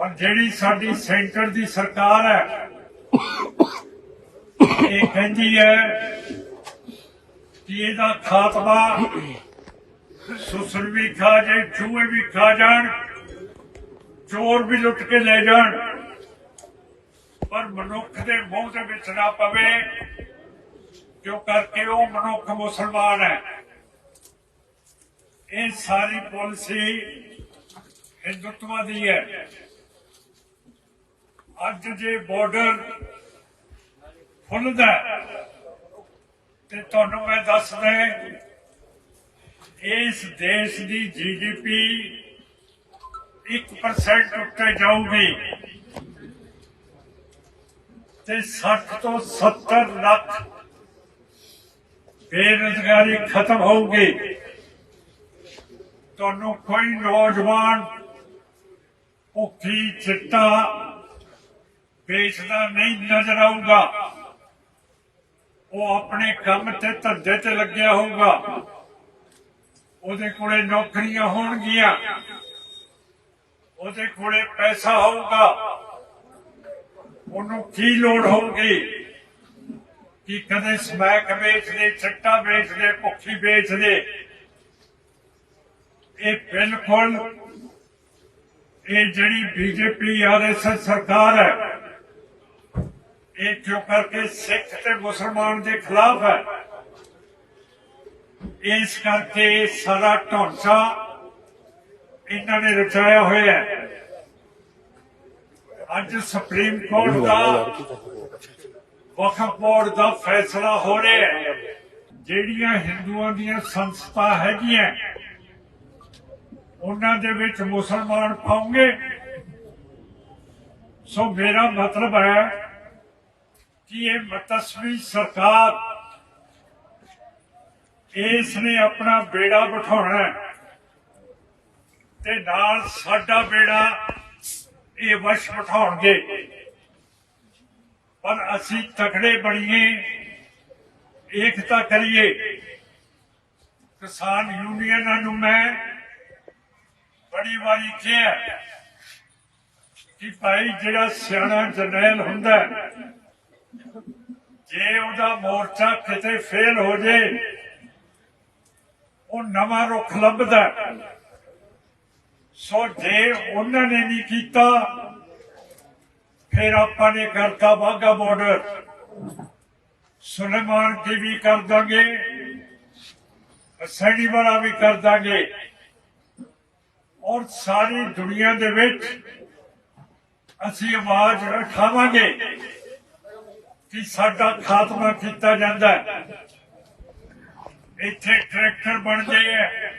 ਪਰ ਜਿਹੜੀ ਸਾਡੀ ਸੈਂਟਰ ਦੀ ਸਰਕਾਰ ਹੈ, ਇਹ ਕਹਿੰਦੀ ਹੈ ਕਿ ਇਹਦਾ ਖਾਤਮਾ ਸੁਸਰ ਵੀ ਖਾ ਜਾਏ ਚੂਹੇ ਵੀ ਖਾ ਜਾਣ, ਚੋਰ ਵੀ ਲੁੱਟ ਕੇ ਲੈ ਜਾਣ। ਪਰ ਮਨੁੱਖ ਦੇ ਮੂੰਹ ਦੇ ਵਿੱਚ ਨਾ ਪਵੇ ਕਿਉਂ ਕਰਕੇ ਉਹ ਮਨੁੱਖ ਮੁਸਲਮਾਨ ਹੈ। ਇਹ ਸਾਰੀ ਪਾਲਿਸੀ ਹਿੰਦੁੱਤਵਾ ਦੀ ਹੈ। ਅੱਜ ਜੇ ਬਾਰਡਰ ਖੁੱਲਦਾ ਤੇ ਤੁਹਾਨੂੰ ਮੈਂ ਦੱਸਦਾ ਇਸ ਦੇਸ਼ ਦੀ ਜੀਡੀਪੀ 1% ਉੱਤੇ ਜਾਊਗੀ ਤੇ 60 ਤੋਂ 70 ਲੱਖ ਬੇਰੁਜ਼ਗਾਰੀ ਖਤਮ ਹੋਊਗੀ। ਤੁਹਾਨੂੰ ਕੋਈ ਨੌਜਵਾਨ ਭੁੱਖੀ, ਚਿੱਟਾ ਵੇਚਦਾ ਨਹੀਂ ਨਜ਼ਰ ਆਊਗਾ। ਉਹ ਆਪਣੇ ਕੰਮ ਤੇ ਧੰਦੇ ਤੇ ਲੱਗਿਆ ਹੋਊਗਾ। ਉਹਦੇ ਕੋਲੇ ਨੌਕਰੀਆਂ ਹੋਣਗੀਆਂ। ਉਹਦੇ ਕੋਲੇ ਪੈਸਾ ਹੋਊਗਾ। ਉਹਨੂੰ ਕੀ ਲੋੜ ਹੋਊਗੀ? ਕਿ ਕਦੇ ਸਮੈਕ ਵੇਚਦੇ ਚਿੱਟਾ ਵੇਚਦੇ, ਭੁੱਖੀ ਵੇਚਦੇ? ਇਹ ਬਿਲਕੁਲ ਇਹ ਜਿਹੜੀ ਬੀਜੇਪੀ ਆਰਐਸਐਸ ਸਰਕਾਰ ਹੈ ਇਹ ਕਿਉਂ ਕਰਕੇ ਸਿੱਖ ਤੇ ਮੁਸਲਮਾਨ ਦੇ ਖਿਲਾਫ ਹੈ। ਇਸ ਕਰਕੇ ਸਾਰਾ ਢਾਂਚਾ ਇਹਨਾਂ ਨੇ ਰਚਾਇਆ ਹੋਇਆ ਹੈ। ਅੱਜ ਸੁਪਰੀਮ ਕੋਰਟ ਦਾ ਵਕਫ ਬੋਰਡ ਦਾ ਫੈਸਲਾ ਹੋ ਰਿਹਾ ਹੈ। ਜਿਹੜੀਆਂ ਹਿੰਦੂਆਂ ਦੀਆਂ ਸੰਸਥਾ ਹੈਗੀਆਂ, ਉਹਨਾਂ ਦੇ ਵਿੱਚ ਮੁਸਲਮਾਨ ਪਾਉਂਗੇ। ਸੋ ਮੇਰਾ ਮਤਲਬ ਹੈ ਕਿ ਇਹ ਮਤਸਵੀ ਸਰਕਾਰ। ਇਸ ਨੇ ਆਪਣਾ ਬੇੜਾ ਬਿਠਾਉਣਾ ਤੇ ਨਾਲ ਸਾਡਾ ਬੇੜਾ ਇਹ ਵਸ਼ ਬਿਠਾਉਣਗੇ। ਪਰ ਅਸੀਂ ਤਕੜੇ ਬਣੀਏ, ਏਕਤਾ ਕਰੀਏ। ਕਿਸਾਨ ਯੂਨੀਅਨਾਂ ਨੂੰ ਮੈਂ ਬੜੀ ਵਾਰੀ ਕਿਹਾ ਕਿ ਭਾਈ ਜਿਹੜਾ ਸਿਆਣਾ ਜਰਨੈਲ ਹੁੰਦਾ ਜੇ ਉਹਦਾ ਮੋਰਚਾ ਕਿਤੇ ਫੇਲ ਹੋ ਜੇ, ਉਹ ਨਵਾਂ ਰੁੱਖ ਲੱਭਦਾ ਸੋ ਜੇ ਉਹਨਾਂ ਨੇ ਨਹੀਂ ਕੀਤਾ, ਫਿਰ ਆਪਾਂ ਨੇ ਕਰਤਾ ਵਾਗਾ ਬਾਰਡਰ ਸੁਲੇਮਾਨ ਕੀ ਵੀ ਕਰ ਦਾਂਗੇ ਸੈਣੀ ਵਾਲਾ ਵੀ ਕਰ ਦਾਂਗੇ। ਔਰ ਸਾਰੀ ਦੁਨੀਆ ਦੇ ਵਿੱਚ ਅਸੀਂ ਆਵਾਜ਼ ਉਠਾਵਾਂਗੇ। ਕਿ ਸਾਡਾ ਖਾਤਮਾ ਕੀਤਾ ਜਾਂਦਾ ਹੈ। ਇੱਥੇ ਟਰੈਕਟਰ ਬਣਦੇ ਹੈ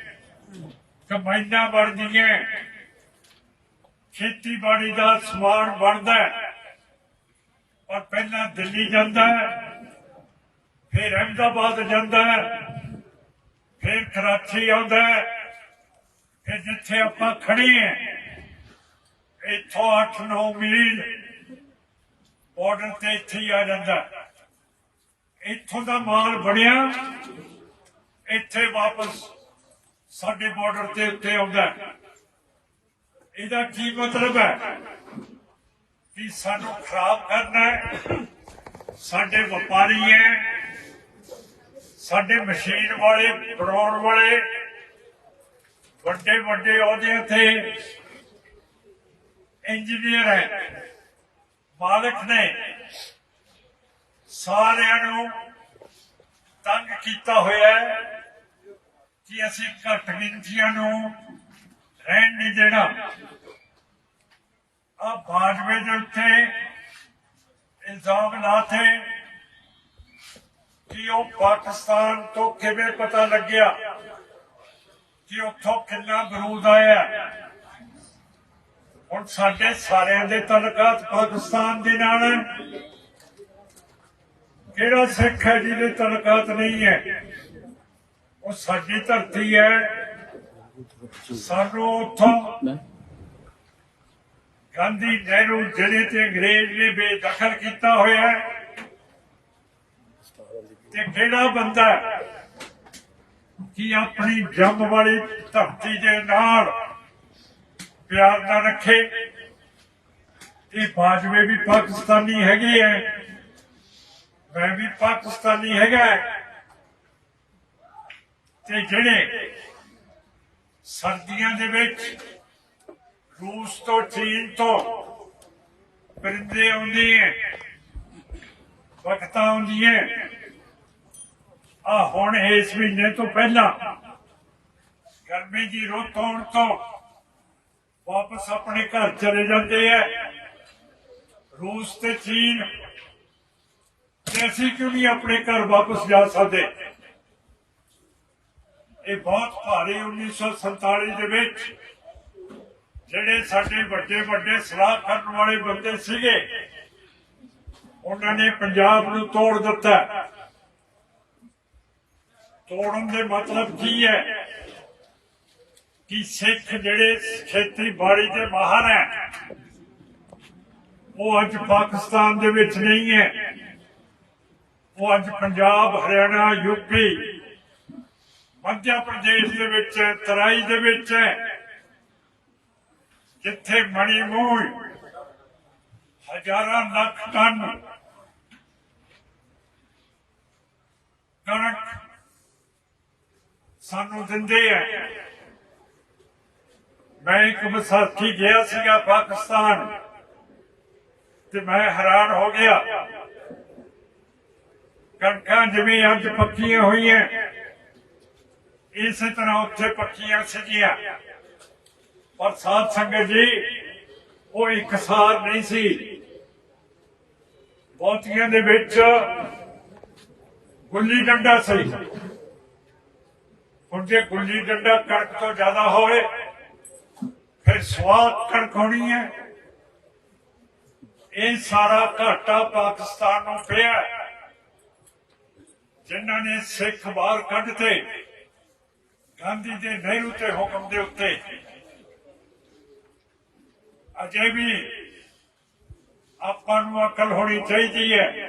ਕਮਾਈਆਂ ਬਣਦੀਆਂ ਖੇਤੀਬਾੜੀ ਦਾ ਸਮਾਨ ਬਣਦਾ ਔਰ ਪਹਿਲਾਂ ਦਿੱਲੀ ਜਾਂਦਾ ਹੈ, ਫਿਰ ਅਹਿਮਦਾਬਾਦ ਜਾਂਦਾ ਹੈ, ਫਿਰ ਕਰਾਚੀ ਆਉਂਦਾ ਫਿਰ ਜਿੱਥੇ ਆਪਾਂ ਖੜੇ ਹਾਂ, ਇੱਥੋਂ 8-9 ਮੀਲ ਬਾਰਡਰ ਤੇ ਇੱਥੇ ਹੀ ਆ ਜਾਂਦਾ ਇੱਥੋਂ ਦਾ ਮਾਲ ਬਣਿਆ, ਇੱਥੇ ਵਾਪਸ ਸਾਡੇ ਬਾਰਡਰ ਤੇ ਉੱਤੇ ਆਉਂਦਾ ਇਹਦਾ ਕੀ ਮਤਲਬ ਹੈ? ਕਿ ਸਾਨੂੰ ਖਰਾਬ ਕਰਨਾ ਹੈ, ਸਾਡੇ ਵਪਾਰੀ ਹੈ, ਸਾਡੇ ਮਸ਼ੀਨ ਵਾਲੇ ਬਣਾਉਣ ਵਾਲੇ ਵੱਡੇ ਵੱਡੇ ਅਹੁਦਿਆਂ ਤੇ ਇੰਜੀਨੀਅਰ ਹੈ। ਮਾਲਕ ਨੇ ਸਾਰਿਆਂ ਨੂੰ ਤੰਗ ਕੀਤਾ ਹੋਇਆ ਕਿ ਅਸੀਂ ਘੱਟ ਗਿਣਤੀਆਂ ਨੂੰ ਰਹਿਣ ਨਹੀਂ ਦੇਣਾ। ਆ ਬਾਜਵੇ ਦੇ ਉੱਤੇ ਇਲਜ਼ਾਮ ਲਾਤੇ ਕਿ ਉਹ ਪਾਕਿਸਤਾਨ ਤੋਂ ਕਿਵੇਂ ਪਤਾ ਲੱਗਿਆ ਕਿ ਉੱਥੋਂ ਕਿੰਨਾ ਬਰੂਦ ਆਇਆ। ਹੁਣ ਸਾਡੇ ਸਾਰਿਆਂ ਦੇ ਤਲਕਾਤ ਪਾਕਿਸਤਾਨ ਦੇ ਨਾਲ ਹੈ। ਕਿਹੜਾ ਸਿੱਖ ਹੈ ਜਿਹਦੇ ਤਲਕਾਤ ਨਹੀਂ ਹੈ? ਉਹ ਸਾਡੀ ਧਰਤੀ ਹੈ। ਸਾਨੂੰ ਉੱਥੋਂ ਗਾਂਧੀ ਨਹਿਰੂ ਜਿਹੜੇ ਤੇ ਅੰਗਰੇਜ਼ ਨੇ ਬੇਦਖਲ ਕੀਤਾ ਹੋਇਆ ਤੇ ਕਿਹੜਾ ਬੰਦਾ ਕਿ ਆਪਣੀ ਜੰਮ ਵਾਲੀ ਧਰਤੀ ਦੇ ਨਾਲ ਪਿਆਰ ਨਾ ਰੱਖੇ। ਇਹ ਬਾਜਵੇ ਵੀ ਪਾਕਿਸਤਾਨੀ ਹੈਗੇ ਐ। ਮੈਂ ਵੀ ਪਾਕਿਸਤਾਨੀ ਹੈਗਾ ਤੇ ਜਿਹੜੇ ਸਰਦੀਆਂ ਦੇ ਵਿੱਚ ਰੂਸ ਤੋਂ, ਚੀਨ ਤੋਂ ਪਰਿੰਦੇ ਆਉਂਦੇ ਐ, ਵਕਤਾਂ ਆਉਂਦੀਆਂ ਆ ਹੁਣ ਇਸ ਮਹੀਨੇ ਤੋਂ ਪਹਿਲਾਂ ਗਰਮੀ ਦੀ ਰੁੱਤ ਆਉਣ ਤੋਂ ਵਾਪਸ ਆਪਣੇ ਘਰ ਚਲੇ ਜਾਂਦੇ ਐ। ਰੂਸ ਤੇ ਚੀਨ। ਤੇ ਅਸੀਂ ਕਿਉਂ ਨਹੀਂ ਆਪਣੇ ਘਰ ਵਾਪਸ ਜਾ ਸਕਦੇ? ਇਹ ਬਹੁਤ ਭਾਰੀ 1947 ਦੇ ਵਿੱਚ ਜਿਹੜੇ ਸਾਡੇ ਵੱਡੇ ਵੱਡੇ ਸਲਾਹ ਕਰਨ ਵਾਲੇ ਬੰਦੇ ਸੀਗੇ, ਉਹਨਾਂ ਨੇ ਪੰਜਾਬ ਨੂੰ ਤੋੜ ਦਿੱਤਾ। ਤੋੜਨ ਦੇ ਮਤਲਬ ਕੀ ਹੈ ਕਿ ਸਿੱਖ ਜਿਹੜੇ ਖੇਤੀਬਾੜੀ ਦੇ ਮਾਹਰ ਹੈ ਉਹ ਅੱਜ ਪਾਕਿਸਤਾਨ ਦੇ ਵਿੱਚ ਨਹੀਂ ਹੈ। ਉਹ ਅੱਜ ਪੰਜਾਬ ਹਰਿਆਣਾ ਯੂਪੀ ਮੱਧ ਪ੍ਰਦੇਸ਼ ਦੇ ਵਿੱਚ ਹੈ, ਤਰਾਈ ਦੇ ਵਿੱਚ ਹੈ। ਜਿੱਥੇ ਮਣੀ ਹਜ਼ਾਰਾਂ ਲੱਖ ਟਨ ਕਣਕ ਸਾਨੂੰ ਦਿੰਦੇ ਆ ਮੈਂ ਇੱਕ ਵਿਸਾਖੀ ਗਿਆ ਸੀਗਾ ਪਾਕਿਸਤਾਨ ਤੇ ਮੈਂ ਹੈਰਾਨ ਹੋ ਗਿਆ। ਕਣਕਾਂ ਜਿਵੇਂ ਅੱਜ ਪੱਕੀਆਂ ਹੋਈਆਂ। ਇਸੇ ਤਰ੍ਹਾਂ ਉੱਥੇ ਪੱਕੀਆਂ ਸੀਗੀਆਂ। ਪਰ ਸਾਧ ਸੰਗਤ ਜੀ, ਉਹ ਇਕਸਾਰ ਨਹੀਂ ਸੀ। ਬਹੁਤੀਆਂ ਦੇ ਵਿੱਚ ਗੁੱਲੀ ਡੰਡਾ ਸੀ। ਹੁਣ ਜੇ ਗੁੱਲੀ ਡੰਡਾ ਕਣਕ ਤੋਂ ਜ਼ਿਆਦਾ ਹੋਵੇ ਫਿਰ ਸਵਾਦ ਕਣਕ ਹੋਣੀ ਹੈ। ਇਹ ਸਾਰਾ ਘਾਟਾ ਪਾਕਿਸਤਾਨ ਨੂੰ ਪਿਆ। ਜਿਨ੍ਹਾਂ ਨੇ ਸਿੱਖ ਬਾਹਰ ਕੱਢਤੇ, ਗਾਂਧੀ ਦੇ ਨਹਿਰੂ ਤੇ ਹੁਕਮ ਦੇ ਉੱਤੇ। ਅਜੇ ਵੀ ਆਪਾਂ ਨੂੰ ਅਕਲ ਹੋਣੀ ਚਾਹੀਦੀ ਹੈ।